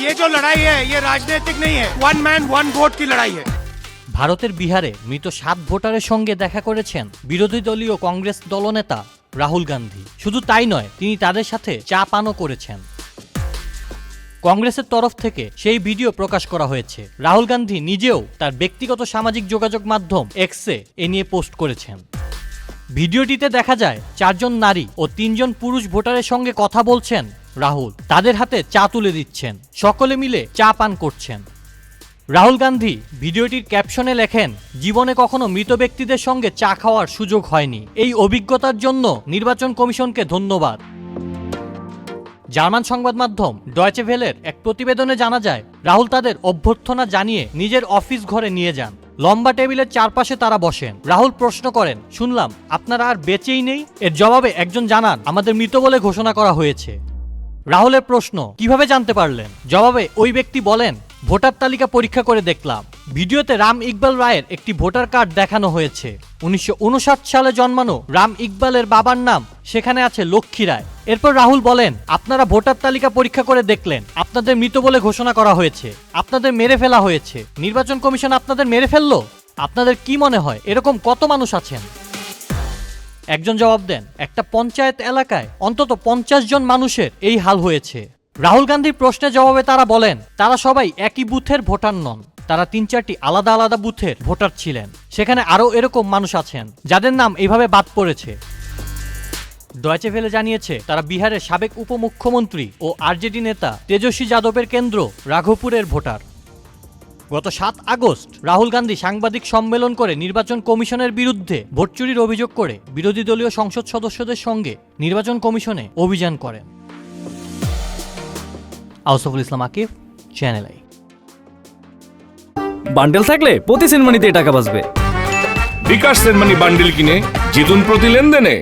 ये जो लड़ाई है ये राजनीतिक नहीं है वन मैन वन वोट की लड़ाई है ভারতের বিহারে মৃত সাত ভোটারের সঙ্গে দেখা করেছেন বিরোধী দলীয় কংগ্রেস দলনেতা রাহুল গান্ধী শুধু তাই নয় তিনি তাদের সাথে চা পানও করেছেন কংগ্রেসের তরফ থেকে সেই ভিডিও প্রকাশ করা হয়েছে রাহুল গান্ধী নিজেও তার ব্যক্তিগত সামাজিক যোগাযোগ মাধ্যম এক্সে এ নিয়ে পোস্ট করেছেন ভিডিওটিতে দেখা যায় চারজন নারী ও তিনজন পুরুষ ভোটারের সঙ্গে কথা বলছেন রাহুল তাদের হাতে চা তুলে দিচ্ছেন। সকলে মিলে চা পান করছেন। রাহুল গান্ধী ভিডিওটির ক্যাপশনে লেখেন, জীবনে কখনো মৃত ব্যক্তিদের সঙ্গে চা খাওয়ার সুযোগ হয়নি। এই অভিজ্ঞতার জন্য নির্বাচন কমিশনকে ধন্যবাদ। জার্মান সংবাদ মাধ্যম ডয়চে ভেলের এক প্রতিবেদনে জানা যায়, রাহুল তাদের অভ্যর্থনা জানিয়ে নিজের অফিস ঘরে নিয়ে যান। লম্বা টেবিলের চারপাশে তারা বসেন। রাহুল প্রশ্ন করেন, শুনলাম, আপনারা আর বেঁচেই নেই? এর জবাবে একজন জানান, আমাদের মৃত বলে ঘোষণা করা হয়েছে। রাহুলের প্রশ্ন, কীভাবে জানতে পারলেন? জবাবে, ওই ব্যক্তি বলেন, ভোটার তালিকা পরীক্ষা করে দেখলাম। ভিডিওতে রাম ইকবাল রায়ের একটি ভোটার কার্ড দেখানো হয়েছে। উনিশশো উনষাট সালে জন্মানো রাম ইকবালের বাবার নাম সেখানে আছে লক্ষ্মী রায়। এরপর রাহুল বলেন, আপনারা ভোটার তালিকা পরীক্ষা করে দেখলেন, আপনাদের মৃত বলে ঘোষণা করা হয়েছে, আপনাদের মেরে ফেলা হয়েছে, নির্বাচন কমিশন আপনাদের মেরে ফেলল? আপনাদের কি মনে হয়, এরকম কত মানুষ আছেন? একজন জবাব দেন, একটা পঞ্চায়েত এলাকায় অন্তত পঞ্চাশ জন মানুষের এই হাল হয়েছে। রাহুল গান্ধীর প্রশ্নের জবাবে তারা বলেন, তারা সবাই একই বুথের ভোটার নন। তারা তিন চারটি আলাদা আলাদা বুথের ভোটার ছিলেন। সেখানে আরও এরকম মানুষ আছেন, যাদের নাম এইভাবে বাদ পড়েছে। ডয়চে ভেলে জানিয়েছে, তারা বিহারের সাবেক উপমুখ্যমন্ত্রী ও আরজেডি নেতা তেজস্বী যাদবের কেন্দ্র রাঘবপুরের ভোটার। গত সাত আগস্ট রাহুল গান্ধী সাংবাদিক সম্মেলন করে নির্বাচন কমিশনের বিরুদ্ধে ভোট চুরির অভিযোগ করে বিরোধী দলীয় সংসদ সদস্যদের সঙ্গে নির্বাচন কমিশনে অভিযান করেন। আউসফুল Islam Akif channel I. Bundle থাকলে প্রতি সেনমানিতে টাকা বাঁচবে। বিকাশ সেনমানি বান্ডেল কিনে জিতুন প্রতি লেনদেনে।